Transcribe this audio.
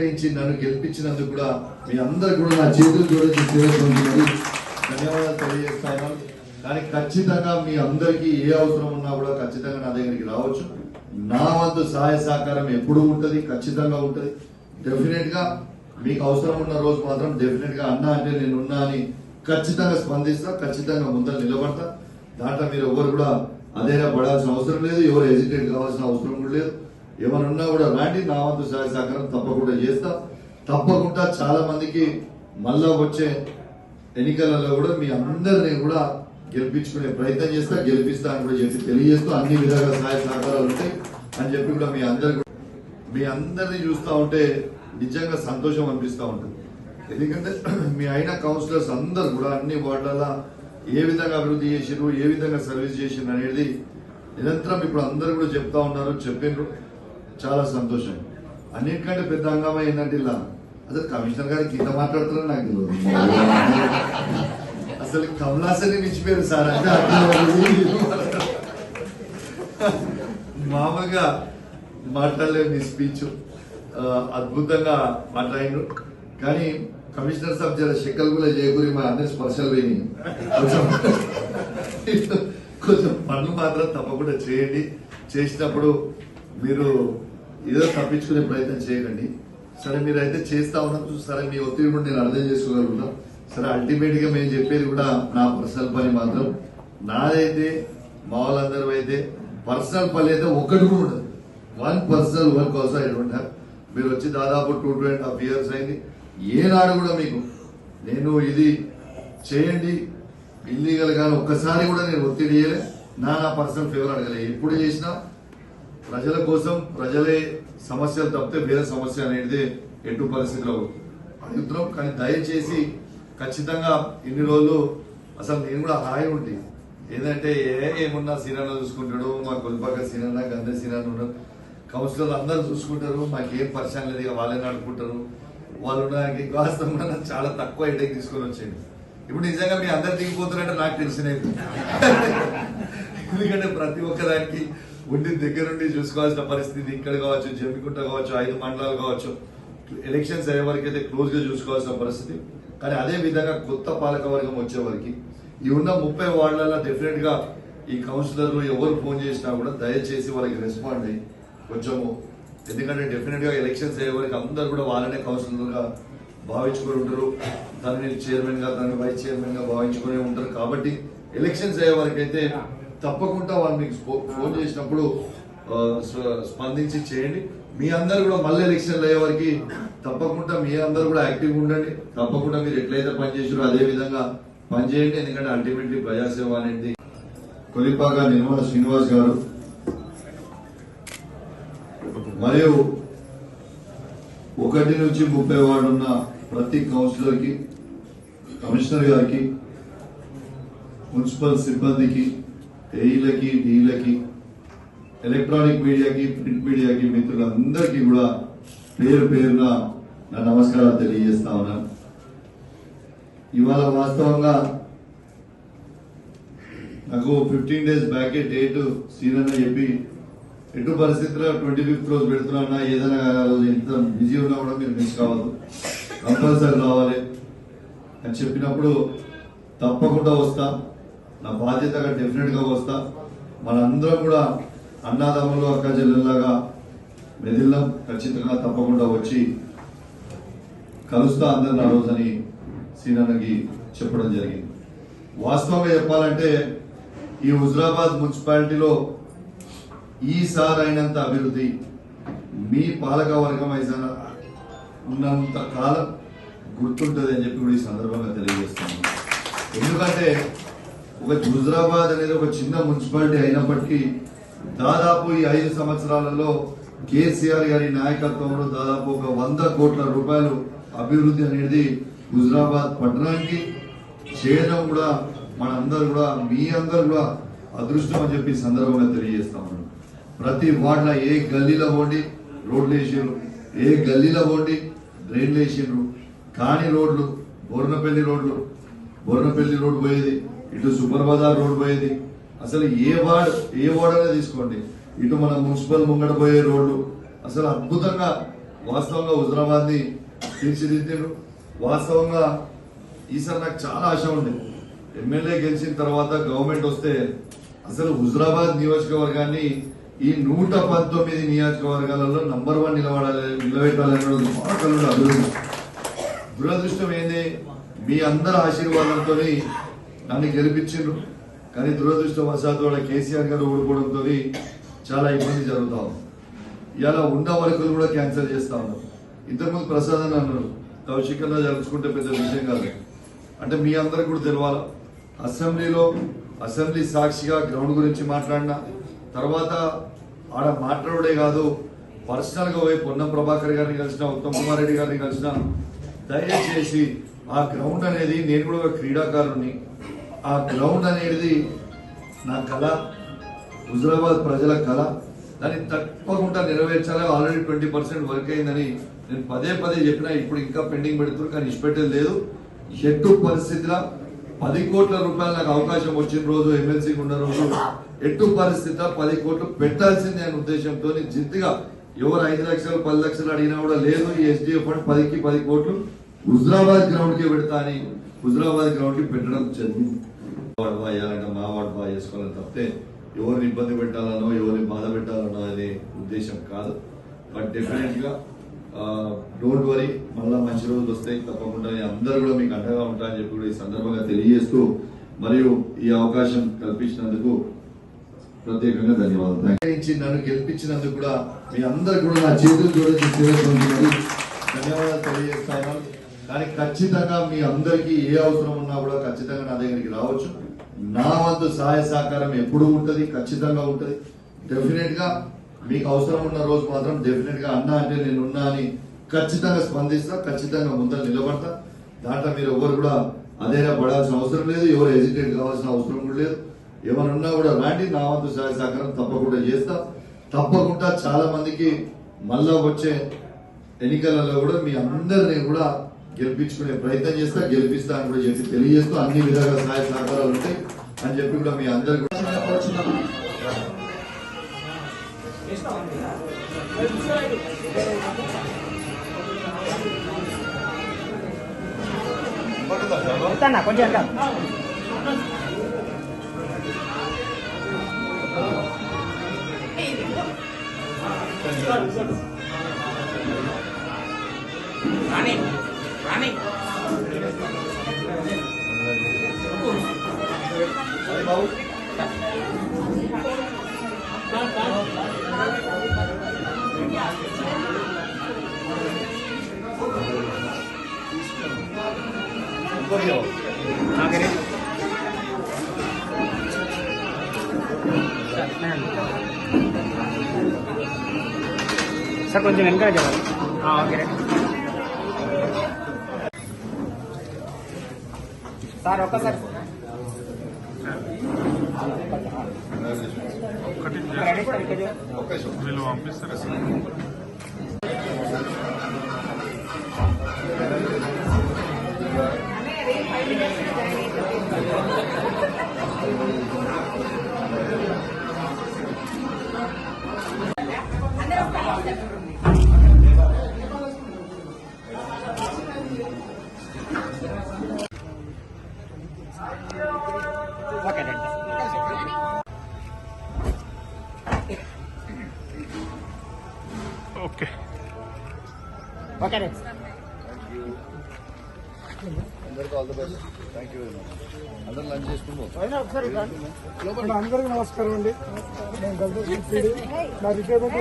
ఇచ్చి నన్ను గెలిపించినందుకు కూడా మీ అందరు కూడా నా చేతులు జోడించి ధన్యవాదాలు తెలియజేస్తాను కానీ ఖచ్చితంగా మీ అందరికీ ఏ అవసరం ఉన్నా కూడా ఖచ్చితంగా నా దగ్గరికి రావచ్చు. నా వంతు సహాయ సహకారం ఎప్పుడు ఉంటుంది ఖచ్చితంగా ఉంటుంది. డెఫినెట్గా మీకు అవసరం ఉన్న రోజు మాత్రం డెఫినెట్గా అన్నా అంటే నేను ఉన్నా అని ఖచ్చితంగా స్పందిస్తా ఖచ్చితంగా ముందర నిలబడతా. దాంట్లో మీరు ఎవరు కూడా అదేనా పడాల్సిన అవసరం లేదు ఎవరు హెజిటేట్ కావాల్సిన అవసరం కూడా లేదు. ఏమైనా ఉన్నా కూడా రాండి నా వంతు సహాయ సహకారం తప్పకుండా చేస్తా. తప్పకుండా చాలా మందికి మళ్ళా వచ్చే ఎన్నికలలో కూడా మీ అందరినీ కూడా గెలిపించుకునే ప్రయత్నం చేస్తా గెలిపిస్తా అని కూడా చెప్పి తెలియజేస్తూ అన్ని విధాలుగా సహాయ సహకారాలు ఉంటాయి అని చెప్పి కూడా మీ అందరు మీ అందరినీ చూస్తూ ఉంటే నిజంగా సంతోషం అనిపిస్తూ ఉంటుంది. ఎందుకంటే మీ అయిన కౌన్సిలర్స్ అందరు కూడా అన్ని వార్డులలో ఏ విధంగా అభివృద్ధి చేసిరు ఏ విధంగా సర్వీస్ చేసిరు అనేది నిరంతరం ఇప్పుడు అందరు కూడా చెప్తా ఉన్నారు చెప్పిండ్రు చాలా సంతోషం. అన్నిటికంటే పెద్ద అంగం ఏంటంటే ఇలా. అసలు కమిషనర్ గారికి ఇంత మాట్లాడుతున్నారని నాకు తెలియదు. అసలు కమలాసని మించిపోయారు సార్. అంటే మామూలుగా మాట్లాడలేదు మీ స్పీచ్. అద్భుతంగా మాట్లాడిండు కానీ కమిషనర్ సాబ్ జర షెక్కలు కూడా చేయకూరి మా అన్ని స్పర్శలు పోయినాయి కొంచెం కొంచెం పనులు మాత్రం తప్పకుండా చేయండి. చేసినప్పుడు మీరు ఏదో తప్పించుకునే ప్రయత్నం చేయకండి. సరే మీరు అయితే చేస్తా ఉన్నప్పుడు సరే మీ ఒత్తిడి కూడా నేను అర్థం చేసుకోగలుగుతాం. సరే అల్టిమేట్గా మేము చెప్పేది కూడా నా పర్సనల్ పని మాత్రం నాదైతే మా వాళ్ళందరూ అయితే పర్సనల్ పని అయితే ఒక్కటి కూడా ఉండదు. వన్ పర్సనల్ వన్ కోసం అయితే మీరు వచ్చి దాదాపు two two and half years అయింది. ఏనాడు కూడా మీకు నేను ఇది చేయండి ఇల్లీగల్ కానీ ఒక్కసారి కూడా నేను ఒత్తిడి చేయలే. నా నా పర్సనల్ ఫేవర్ అడగలే. ఎప్పుడు చేసినా ప్రజల కోసం ప్రజలే సమస్యలు తప్పితే వేరే సమస్య అనేది ఎటు పరిస్థితిలో అడుగుతున్నాం కానీ దయచేసి ఖచ్చితంగా ఇన్ని రోజులు అసలు నేను కూడా హాయి ఉండి ఏంటంటే ఏ ఏమున్నా సీనాన్న చూసుకుంటాడు మా కొలిపాక సీనన్న గంధ సీనాన్న ఉన్నారు కౌన్సిలర్ అందరూ చూసుకుంటారు మాకేం పరిచయం లేదు ఇక వాళ్ళే నడుపుకుంటారు. వాళ్ళు నాకు వాస్తవం చాలా తక్కువ హెడేక్ తీసుకొని వచ్చేది ఇప్పుడు నిజంగా మీ అందరు దిగిపోతున్నారంటే నాకు తెలిసినది ఎందుకంటే ప్రతి ఒక్కదానికి ఉండి దగ్గరుండి చూసుకోవాల్సిన పరిస్థితి ఇక్కడ కావచ్చు జమ్మికుంట కావచ్చు ఐదు మండలాలు కావచ్చు ఎలక్షన్స్ అయ్యే వరకు అయితే క్లోజ్గా చూసుకోవాల్సిన పరిస్థితి. కానీ అదే విధంగా కొత్త పాలక వర్గం వచ్చే ఈ ఉన్న ముప్పై వార్డులలో డెఫినెట్గా ఈ కౌన్సిలర్లు ఎవరు ఫోన్ చేసినా కూడా దయచేసి వాళ్ళకి రెస్పాండ్ అయ్యి కొంచెము ఎందుకంటే డెఫినెట్గా ఎలక్షన్స్ అయ్యే వరకు అందరు కూడా వాళ్ళనే కౌన్సిలర్గా భావించుకొని ఉంటారు. తనని చైర్మన్గా తనని వైస్ చైర్మన్గా భావించుకునే ఉంటారు. కాబట్టి ఎలక్షన్స్ అయ్యే వరకు అయితే తప్పకుండా వాళ్ళు మీకు ఫోన్ చేసినప్పుడు స్పందించి చేయండి. మీ అందరు కూడా మళ్ళీ ఎలక్షన్లు అయ్యే వరకు తప్పకుండా మీ అందరు కూడా యాక్టివ్గా ఉండండి. తప్పకుండా మీరు ఎట్లయితే పనిచేసారో అదే విధంగా పనిచేయండి ఎందుకంటే అల్టిమేట్లీ ప్రజాసేవ అనేది కొలిపాక నిర్మల శ్రీనివాస్ గారు. మరియు ఒకటి నుంచి ముప్పై వార్డు ఉన్న ప్రతి కౌన్సిలర్కి కమిషనర్ గారికి మున్సిపల్ సిబ్బందికి ఏఈలకి డీలకి ఎలక్ట్రానిక్ మీడియాకి ప్రింట్ మీడియాకి మిత్రులందరికీ కూడా పేరు పేరున నా నమస్కారాలు తెలియజేస్తా ఉన్నాను. ఇవాళ వాస్తవంగా నాకు ఫిఫ్టీన్ డేస్ బ్యాకే డేట్ సీనన్న చెప్పి ఎటు పరిస్థితిలో ట్వంటీ ఫిఫ్త్ రోజు పెడుతున్నా ఏదైనా రోజు ఎంత బిజీ ఉన్నా కూడా మీరు మిస్ కావద్దు. కంపల్సరీ రావాలి అని చెప్పినప్పుడు తప్పకుండా వస్తా. నా బాధ్యతగా డెఫినెట్గా వస్తా. మనందరం కూడా అన్నాదమ్ములు అక్క చెల్లెల్లాగా మెదిల్లాం ఖచ్చితంగా తప్పకుండా వచ్చి కలుస్తా అందరిని ఆ రోజని సీనన్నకి చెప్పడం జరిగింది. వాస్తవంగా చెప్పాలంటే ఈ హుజరాబాద్ మున్సిపాలిటీలో ఈసారి అయినంత అభివృద్ధి మీ పాలక వర్గం అయిన ఉన్నంత కాలం గుర్తుంటుంది అని చెప్పి కూడా ఈ సందర్భంగా తెలియజేస్తాను ఎందుకంటే ఒక హుజరాబాద్ అనేది ఒక చిన్న మున్సిపాలిటీ అయినప్పటికీ దాదాపు ఈ ఐదు సంవత్సరాలలో కేసీఆర్ గారి నాయకత్వంలో దాదాపు ఒక వంద కోట్ల రూపాయలు అభివృద్ధి అనేది హుజరాబాద్ పట్టణానికి చేయడం కూడా మనందరూ కూడా మీ అందరూ కూడా అదృష్టం అని చెప్పి సందర్భంగా తెలియజేస్తా ప్రతి వార్డులో ఏ గల్లీలో పోండి రోడ్లు వేసిండ్రు ఏ గల్లీలో పోండి డ్రైన్లు వేసిండ్రు కాణి రోడ్లు బోర్నపల్లి రోడ్లు. బోర్నపల్లి రోడ్డు పోయేది ఇటు సూపర్ బజార్ రోడ్ పోయేది. అసలు ఏ వార్డ్ ఏ వార్డ్ అయినా తీసుకోండి. ఇటు మన మున్సిపల్ ముంగడ పోయే రోడ్డు. అసలు అద్భుతంగా వాస్తవంగా హుజరాబాద్ని తీర్చిదిద్దాడు వాస్తవంగా ఈసారి నాకు చాలా ఆశ ఉంది ఎమ్మెల్యే గెలిచిన తర్వాత గవర్నమెంట్ వస్తే అసలు హుజరాబాద్ నియోజకవర్గాన్ని ఈ నూట పంతొమ్మిది నియోజకవర్గాలలో నంబర్ వన్ నిలబడాలి నిలబెట్టాలన్నది మా కళ్ళు అభివృద్ధి దురదృష్టం ఏంది? మీ అందరి ఆశీర్వాదంతో నన్ను గెలిపించిండ్రు. కానీ దురదృష్టవశాత్తు వాళ్ళ కేసీఆర్ గారు ఓడిపోవడంతో చాలా ఇబ్బంది జరుగుతా ఉంది. ఇలా ఉన్న వర్కులు కూడా క్యాన్సిల్ చేస్తా ఉన్నారు. ఇంతకుముందు ప్రసాద్ అని అన్నారు కౌశికంగా జరుపుకుంటే పెద్ద విషయం కాదు. అంటే మీ అందరికి కూడా తెలవాలి? అసెంబ్లీలో అసెంబ్లీ సాక్షిగా గ్రౌండ్ గురించి మాట్లాడినా తర్వాత ఆడ మాట్లాడే కాదు పర్సనల్గా పోయి పొన్నం ప్రభాకర్ గారిని కలిసిన ఉత్తమ్ కుమార్ రెడ్డి గారిని కలిసిన దయచేసి ఆ గ్రౌండ్ అనేది నేను కూడా ఒక క్రీడాకారుని ఆ గ్రౌండ్ అనేది నా కళ హుజరాబాద్ ప్రజల కళ. దాన్ని తప్పకుండా నెరవేర్చాలి. ఆల్రెడీ ట్వంటీ పర్సెంట్ వర్క్ అయిందని నేను పదే పదే చెప్పినా ఇప్పుడు ఇంకా పెండింగ్ పెడుతున్నారు కానీ ఇష్టపెట్టేది లేదు. ఎట్టు పరిస్థితిలో పది కోట్ల రూపాయలు నాకు అవకాశం వచ్చిన రోజు ఎమ్మెల్సీకి ఉన్న రోజు ఎట్టు పరిస్థితిలో పది కోట్లు పెట్టాల్సిందే అనే ఉద్దేశంతో జిద్దుగా ఎవరు ఐదు లక్షలు పది లక్షలు అడిగినా కూడా లేదు. ఈ ఎస్డిఎఫ్ ఫండ్ పదికి పది కోట్లు హుజరాబాద్ గ్రౌండ్కి పెడతా అని హుజరాబాద్ గ్రౌండ్కి పెట్టడం జరిగింది. వాడు బాగా మా వాడు చేసుకోవాలని తప్పితే ఎవరిని ఇబ్బంది పెట్టాలనో ఎవరిని బాధ పెట్టాలనో అనే ఉద్దేశం కాదు. బట్ డెఫినెట్గా డోంట్ వరీ మళ్ళా మంచి రోజులు వస్తాయి తప్పకుండా. అందరూ కూడా మీకు అండగా ఉంటారని చెప్పి కూడా ఈ సందర్భంగా తెలియజేస్తూ మరియు ఈ అవకాశం కల్పించినందుకు ప్రత్యేకంగా ధన్యవాదాలు. నన్ను గెలిపించినందుకు కూడా మీ అందరు కూడా నా చేతులు జోడించి ధన్యవాదాలు తెలియజేస్తాను. కానీ ఖచ్చితంగా మీ అందరికీ ఏ అవసరం ఉన్నా కూడా ఖచ్చితంగా నా దగ్గరికి రావచ్చు. నా వంతు సహాయ సహకారం ఎప్పుడు ఉంటుంది ఖచ్చితంగా ఉంటుంది. డెఫినెట్గా మీకు అవసరం ఉన్న రోజు మాత్రం డెఫినెట్గా అన్నా అంటే నేను ఉన్నా అని ఖచ్చితంగా స్పందిస్తా ఖచ్చితంగా ముందర నిలబడతా. దాంట్లో మీరు ఎవరు కూడా అదేనా పడాల్సిన అవసరం లేదు ఎవరు ఎడ్యుకేట్ కావాల్సిన అవసరం కూడా లేదు. ఏమైనా ఉన్నా కూడా రాండి నా వంతు సహాయ సహకారం తప్పకుండా చేస్తా. తప్పకుండా చాలా మందికి మళ్ళా వచ్చే ఎన్నికలలో కూడా మీ అందరినీ కూడా గెలిపించుకునే ప్రయత్నం చేస్తా గెలిపిస్తా అని కూడా చెప్పి తెలియజేస్తూ అన్ని విధాలుగా సహాయ సహకారాలు ఉంటాయి. అని చెప్పి కూడా మీ అందరికి కూడా Tan కొంచెం వెనక. రాణి రాణి ఆఖరి సార్ కొంచెం వెనక చెప్పాలి ఓకే సార్ ఒక్కసారి చూడండి. వీళ్ళు పంపిస్తారా సార్? Okay okay. అందరికీ all the best. Thank you very much అందరూ లంచ్ చేసుకుంటాం అయినా ఒకసారి రండి. అందరికీ నమస్కారం అండి. నేను నా రిటైర్మెంట్